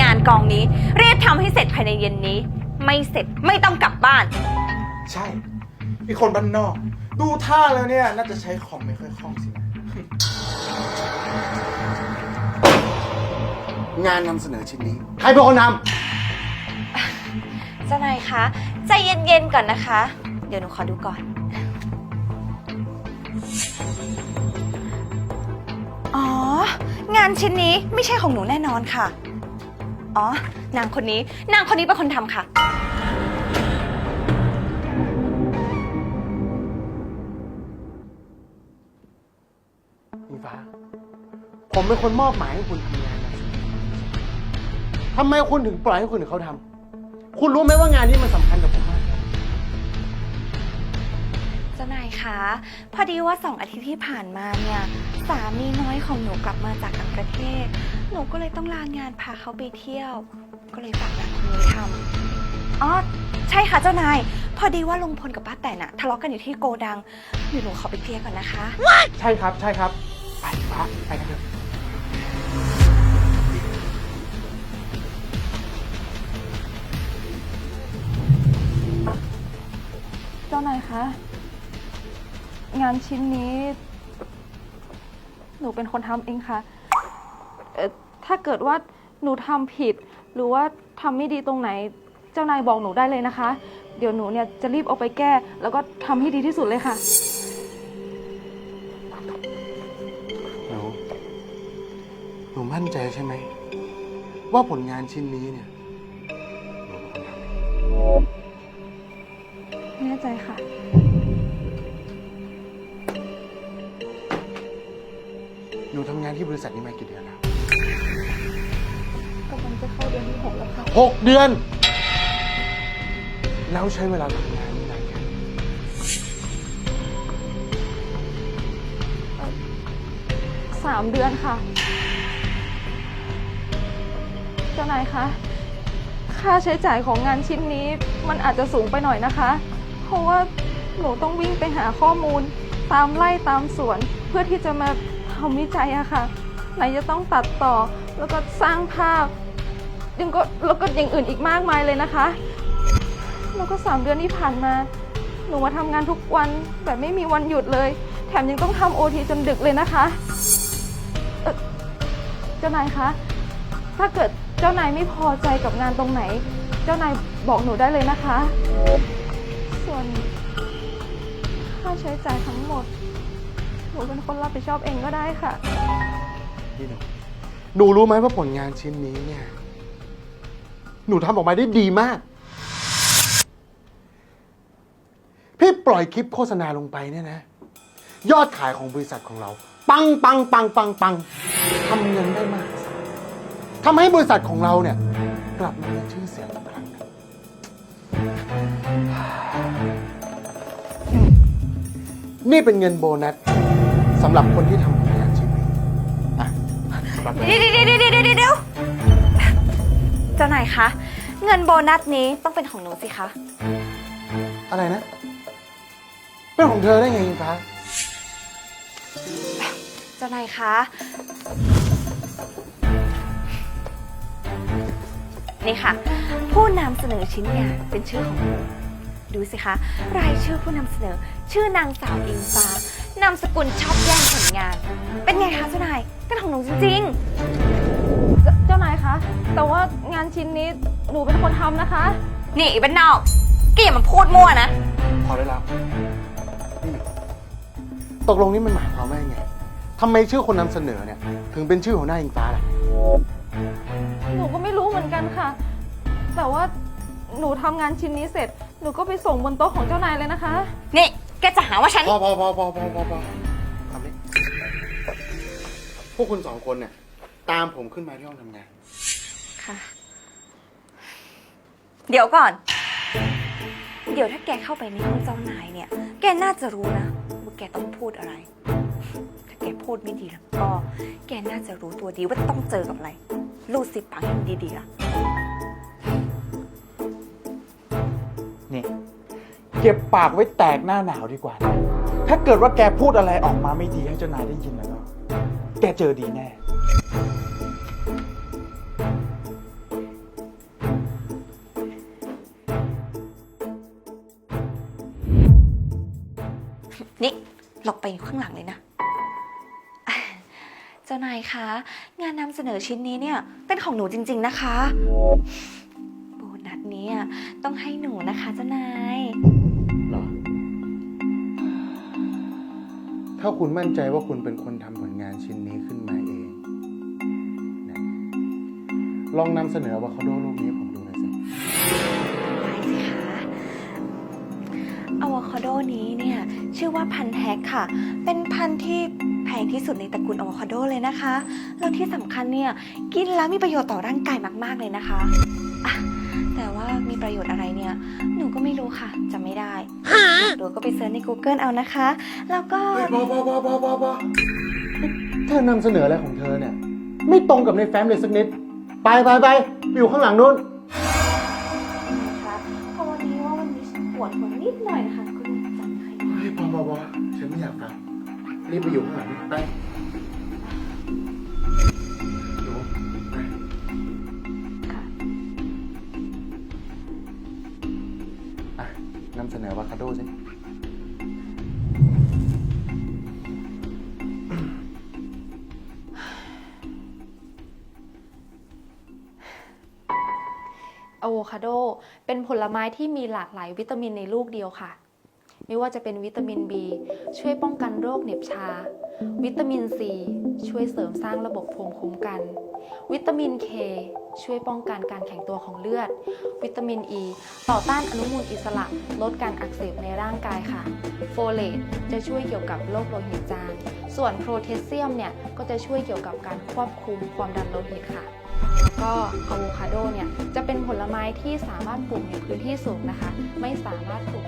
งานกองนี้รีบทำให้เสร็จภายในเย็นนี้ ไม่เสร็จไม่ต้องกลับบ้าน ใช่ มีคนบ้านนอก ดูท่าแล้วเนี่ย น่าจะใช้คอมไม่ค่อยคล่องสินะ งานนำเสนอชิ้นนี้ ใครเป็นคนทเจ้านายคะใจเย็นๆก่อนนะคะ เดี๋ยวหนูขอดูก่อน อ๋อ งานชิ้นนี้ไม่ใช่ของหนูแน่นอนค่ะ อ๋อ นางคนนี้ นางคนนี้เป็นคนทำค่ะำอิงฟ้า ผมเป็นคนมอบหมายให้คุณทำงานนะทำไมคุณถึงปล่อยให้คนอื่นเขาทำ คุณรู้ไหมว่างานนี้มันสำคัญกับผมมาก เจ้านายคะ พอดีว่าสองอาทิตย์ที่ผ่านมาเนี่ย สามีน้อยของหนูกลับมาจากต่างประเทศ หนูก็เลยต้องลางานพาเขาไปเที่ยว ก็เลยฝากนางคนนี้ทำอ๋อใช่ค่ะเจ้านาย พอดีว่าลุงพลกับป้าแตนอะทะเลาะกันอยู่ที่โกดังเดี๋ยวหนูขอไปเคลียร์ก่อนนะคะ ใช่ครับ ใช่ครับ ไปอิงฟ้าไปกันเถอะ เจ้านายคะ งานชิ้นนี้ หนูเป็นคนทำเองค่ะเอ่อ ถ้าเกิดว่าหนูทำผิด หรือว่าทำไม่ดีตรงไหน เจ้านายบอกหนูได้เลยนะคะ เดี๋ยวหนูเนี่ยจะรีบเอาไปแก้ แล้วก็ทำให้ดีที่สุดเลยค่ะ หนูหนูมั่นใจใช่ไหม ว่าผลงานชิ้นนี้เนี่ยหนูเป็นคนทำเองแน่ใจค่ะ หนูทำงานที่บริษัทนี้มากี่เดือนแล้วกำลัง จะเข้าเดือนที่หกแล้วค่ะหกเดือน แล้วใช้เวลาทำงานนี่นานแค่ไหนสามเดือนค่ะ เจ้านายคะ ค่าใช้จ่ายของงานชิ้นนี้มันอาจจะสูงไปหน่อยนะคะ เพราะว่าหนูต้องวิ่งไปหาข้อมูล ตามไล่ตามสวน เพื่อที่จะมาทำวิจัยอะค่ะ ไหนจะต้องตัดต่อแล้วก็สร้างภาพ ยังก็แล้วก็อย่างอื่นอีกมากมายเลยนะคะ แล้วก็สามเดือนที่ผ่านมา หนูมาทำงานทุกวันแบบไม่มีวันหยุดเลย แถมยังต้องทำโอทีจนดึกเลยนะคะเอ่อเจ้านายคะ ถ้าเกิดเจ้านายไม่พอใจกับงานตรงไหน เจ้านายบอกหนูได้เลยนะคะ ส่วนค่าใช้จ่ายทั้งหมด หนูเป็นคนรับผิดชอบเองก็ได้ค่ะ นี่หนูหนูรู้ไหมว่าผลงานชิ้นนี้เนี่ย หนูทำออกมาได้ดีมาก พี่ปล่อยคลิปโฆษณาลงไปเนี่ยนะ ยอดขายของบริษัทของเรา ปังปังปังปังปังทำเงินได้มากทำให้บริษัทของเราเนี่ย กลับมามีชื่อเสียงอีกครั้งหนึ่งนี่เป็นเงินโบนัสสำหรับคนที่ทำผลงานชิ้นนี้อะรับไป เดี๋ยวเดี๋ยวเดี๋ยวเดี๋ยวเดี๋ยว เดี๋ยวเจ้านายคะ เงินโบนัสนี้ต้องเป็นของหนูสิคะ อะไรนะเป็นของเธอได้ไงอิงฟ้า เจ้านายคะ นี่ค่ะ ผู้นำเสนอชิ้นงานเป็นชื่อของหนูดูสิคะ รายชื่อผู้นำเสนอ ชื่อนางสาวอิงฟ้านามสกุลชอบแย่งผลงาน เป็นไงคะเจ้านายเป็นของหนูจริงเงานชิ้นนี้หนูเป็นคนทำนะคะๆนี่อีเป็นนอกแกอย่ามาพูดมั่วนะ พอได้แล้วนี่ตกลงนี่มันหมายความว่ายังไงทำไมชื่อคนนำเสนอเนี่ย ถึงเป็นชื่อของหน้าอิงฟ้าล่ะ หนูก็ไม่รู้เหมือนกันค่ะ แต่ว่าหนูทำงานชิ้นนี้เสร็จ หนูก็ไปส่งบนโต๊ะของเจ้านายเลยนะคะ นี่แกจะหาว่าฉัน พอพอพอพอพอพอพอทำนี้พวกคุณสองคนเนี่ย ตามผมขึ้นมาที่ห้องทำงาน ค่ะ เดี๋ยวก่อน เดี๋ยวถ้าแกเข้าไปในห้องเจ้านายเนี่ย แกน่าจะรู้นะว่าแกต้องพูดอะไร ถ้าแกพูดไม่ดีแล้วก็ แกน่าจะรู้ตัวดีว่าต้องเจอกับอะไรรูดสิปังให้มันดีๆล่ะ นี่เก็บปากไว้แตกหน้าหนาวดีกว่าถ้าเกิดว่าแกพูดอะไรออกมาไม่ดีให้เจ้านายได้ยินแล้วก็ แกเจอดีแน่ จ้านายคะ งานนำเสนอชิ้นนี้เนี่ย เป็นของหนูจริง ๆนะคะ โบนัสเนี้ต้องให้หนูนะคะเจ้านายเหรอ ถ้าคุณมั่นใจว่าคุณเป็นคนทำผลงานชิ้นนี้ขึ้นมาเองนะลองนำเสนอว่าเขาโดลูกนี้ให้ผมดูหน่อยสิได้สิคะอะโวคาโดนี้เนี่ย ชื่อว่าพันธุ์แท็กค่ะ เป็นพันธุ์ที่แพ งที่สุดในตระกูลอะโวคาโดเลยนะคะ แล้วที่สำคัญเนี่ย กินแล้วมีประโยชน์ต่อร่างกายมาก ๆ เลยนะคะอะแต่ว่ามีประโยชน์อะไรเนี่ย หนูก็ไม่รู้ค่ะจำไม่ได้หนูก็ไปเซิร์ชใน Google เอานะคะ แล้วก็ เฮ้ยพอพอพอพอพอพอเธอนำเสนออะไรของเธอเนี่ย ไม่ตรงกับในแฟ้มเลยสักนิด ไปไปไปไปอยู่ข้างหลังนู้น นะคะเพราะวันนี้ว่าวันนี้ฉันปวดหัวนิดหน่อยนะคะก็เลยจำไม่ค่อยได้ เฮ้ยพอพอพอฉันไม่อยากฟัง รีบไปอยู่ข้างหลังนี่ไปหนูไปค่ะอะนำเสนอวาคาโดสิอะโวคาโด เป็นผลไม้ที่มีหลากหลายวิตามินในลูกเดียวค่ะ ไม่ว่าจะเป็นวิตามิน B ช่วยป้องกันโรคเหน็บชา วิตามิน C ช่วยเสริมสร้างระบบภูมิคุ้มกัน วิตามิน K ช่วยป้องกันการแข็งตัวของเลือด วิตามิน E ต่อต้านอนุมูลอิสระ ลดการอักเสบในร่างกายค่ะ โฟเลตจะช่วยเกี่ยวกับโรคโลหิตจาง ส่วนโพแทสเซียมเนี่ยก็จะช่วยเกี่ยวกับการควบคุมความดันโลหิตค่ะก็อะโวคาโดเนี่ยจะเป็นผลไม้ที่สามารถปลูกในพื้นที่สูงนะคะ ไม่สามารถปลูก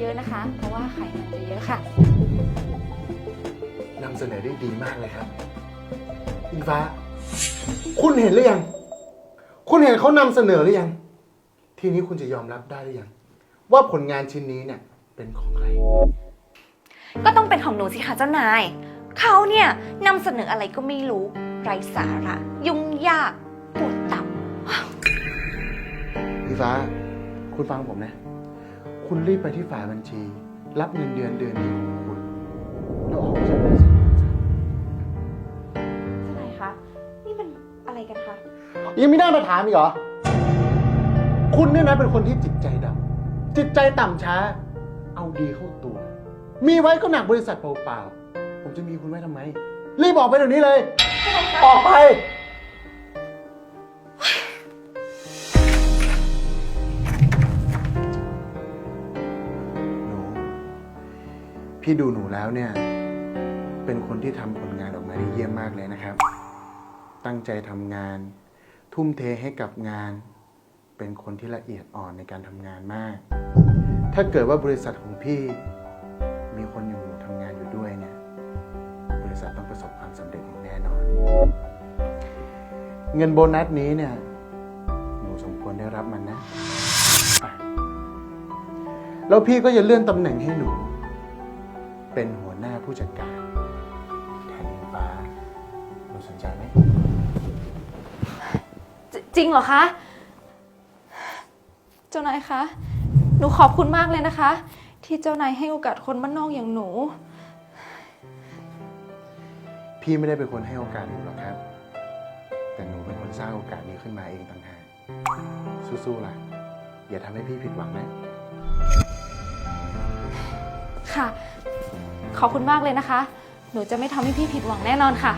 เยอะนะคะ เพราะว่าไขมันจะเยอะค่ะนำเสนอได้ดีมากเลยครับอิงฟ้า คุณเห็นหรือยัง คุณเห็นเขานำเสนอหรือยัง ทีนี้คุณจะยอมรับได้หรือยัง ว่าผลงานชิ้นนี้เนี่ยเป็นของใคร ก็ต้องเป็นของหนูสิคะเจ้านาย เขาเนี่ยนำเสนออะไรก็ไม่รู้ไร้สาระ ยุ่งยากปวดตับพี่ฟ้า คุณฟังผมนะ คุณรีบไปที่ฝ่ายบัญชี รับเงินเดือนเดือนนี้ของคุณแล้วออกจากบริษัทเจ้านายคะ นี่มันอะไรกันคะ ยังไม่ได้มาถามอีกเหรอ คุณเนี่ยนะเป็นคนที่จิตใจดำจิตใจต่ำช้า เอาดีเข้าตัว มีไว้ก็หนักบริษัทเปล่าๆผมจะมีคุณไว้ทำไม รีบออกไปเดี๋ยวนี้เลย ออกไป พี่ดูหนูแล้วเนี่ย เป็นคนที่ทำผลงานออกมาได้เยี่ยมมากเลยนะครับ ตั้งใจทำงาน ทุ่มเทให้กับงาน เป็นคนที่ละเอียดอ่อนในการทำงานมาก ถ้าเกิดว่าบริษัทของพี่ มีคนอย่างหนูทำงานอยู่ด้วยเนี่ย บริษัทต้องประสบความสำเร็จอย่างแน่นอน เงินโบนัสนี้เนี่ย หนูสมควรได้รับมันนะ แล้วพี่ก็จะเลื่อนตำแหน่งให้หนู เป็นหัวหน้าผู้จัดการแทนอิงฟ้าหนูสนใจไหม จจริงเหรอคะ เจ้านายคะ หนูขอบคุณมากเลยนะคะ ที่เจ้านายให้โอกาสคนบ้านนอกอย่างหนู พี่ไม่ได้เป็นคนให้โอกาสหนูหรอกครับ แต่หนูเป็นคนสร้างโอกาสนี้ขึ้นมาเองต่างหาก สู้ๆล่ะ อย่าทำให้พี่ผิดหวังนะ ค่ะ ขอบคุณมากเลยนะคะ หนูจะไม่ทำให้พี่ผิดหวังแน่นอนค่ะ